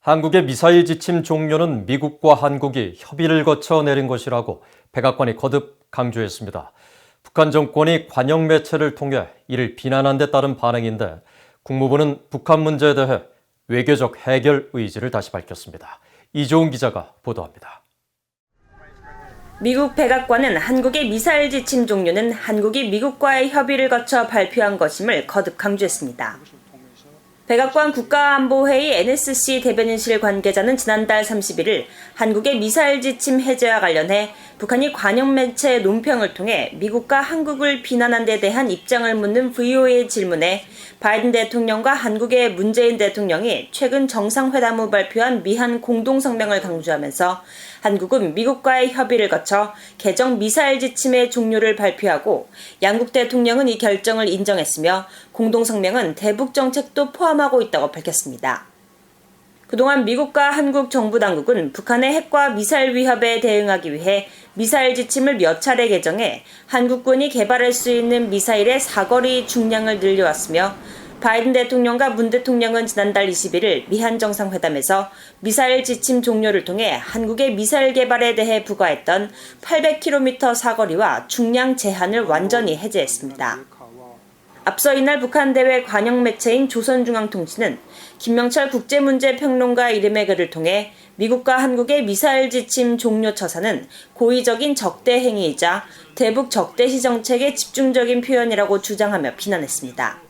한국의 미사일 지침 종료는 미국과 한국이 협의를 거쳐 내린 것이라고 백악관이 거듭 강조했습니다. 북한 정권이 관영 매체를 통해 이를 비난한 데 따른 반응인데 국무부는 북한 문제에 대해 외교적 해결 의지를 다시 밝혔습니다. 이종훈 기자가 보도합니다. 미국 백악관은 한국의 미사일 지침 종료는 한국이 미국과의 협의를 거쳐 발표한 것임을 거듭 강조했습니다. 백악관 국가안보회의 NSC 대변인실 관계자는 지난달 31일 한국의 미사일 지침 해제와 관련해 북한이 관영 매체의 논평을 통해 미국과 한국을 비난한 데 대한 입장을 묻는 VOA의 질문에 바이든 대통령과 한국의 문재인 대통령이 최근 정상회담 후 발표한 미한 공동성명을 강조하면서 한국은 미국과의 협의를 거쳐 개정 미사일 지침의 종료를 발표하고 양국 대통령은 이 결정을 인정했으며 공동성명은 대북 정책도 포함 하고 있다고 밝혔습니다. 그동안 미국과 한국 정부 당국은 북한의 핵과 미사일 위협에 대응하기 위해 미사일 지침을 몇 차례 개정해 한국군이 개발할 수 있는 미사일의 사거리 중량을 늘려왔으며 바이든 대통령과 문 대통령은 지난달 21일 미한 정상회담에서 미사일 지침 종료를 통해 한국의 미사일 개발에 대해 부과했던 800km 사거리와 중량 제한을 완전히 해제했습니다. 앞서 이날 북한 대외 관영 매체인 조선중앙통신은 김명철 국제문제평론가 이름의 글을 통해 미국과 한국의 미사일 지침 종료 처사는 고의적인 적대 행위이자 대북 적대시 정책의 집중적인 표현이라고 주장하며 비난했습니다.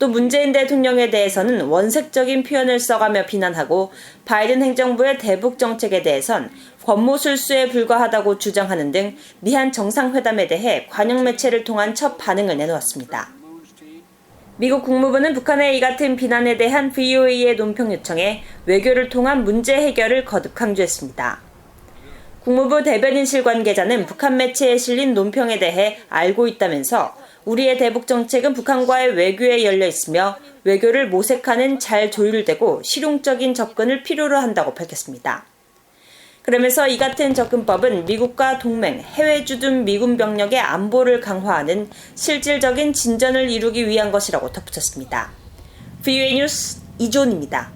또 문재인 대통령에 대해서는 원색적인 표현을 써가며 비난하고 바이든 행정부의 대북 정책에 대해선 권모술수에 불과하다고 주장하는 등 미한 정상회담에 대해 관영 매체를 통한 첫 반응을 내놓았습니다. 미국 국무부는 북한의 이 같은 비난에 대한 VOA의 논평 요청에 외교를 통한 문제 해결을 거듭 강조했습니다. 국무부 대변인실 관계자는 북한 매체에 실린 논평에 대해 알고 있다면서 우리의 대북 정책은 북한과의 외교에 열려 있으며 외교를 모색하는 잘 조율되고 실용적인 접근을 필요로 한다고 밝혔습니다. 그러면서 이 같은 접근법은 미국과 동맹, 해외 주둔 미군 병력의 안보를 강화하는 실질적인 진전을 이루기 위한 것이라고 덧붙였습니다. VOA 뉴스 이존입니다.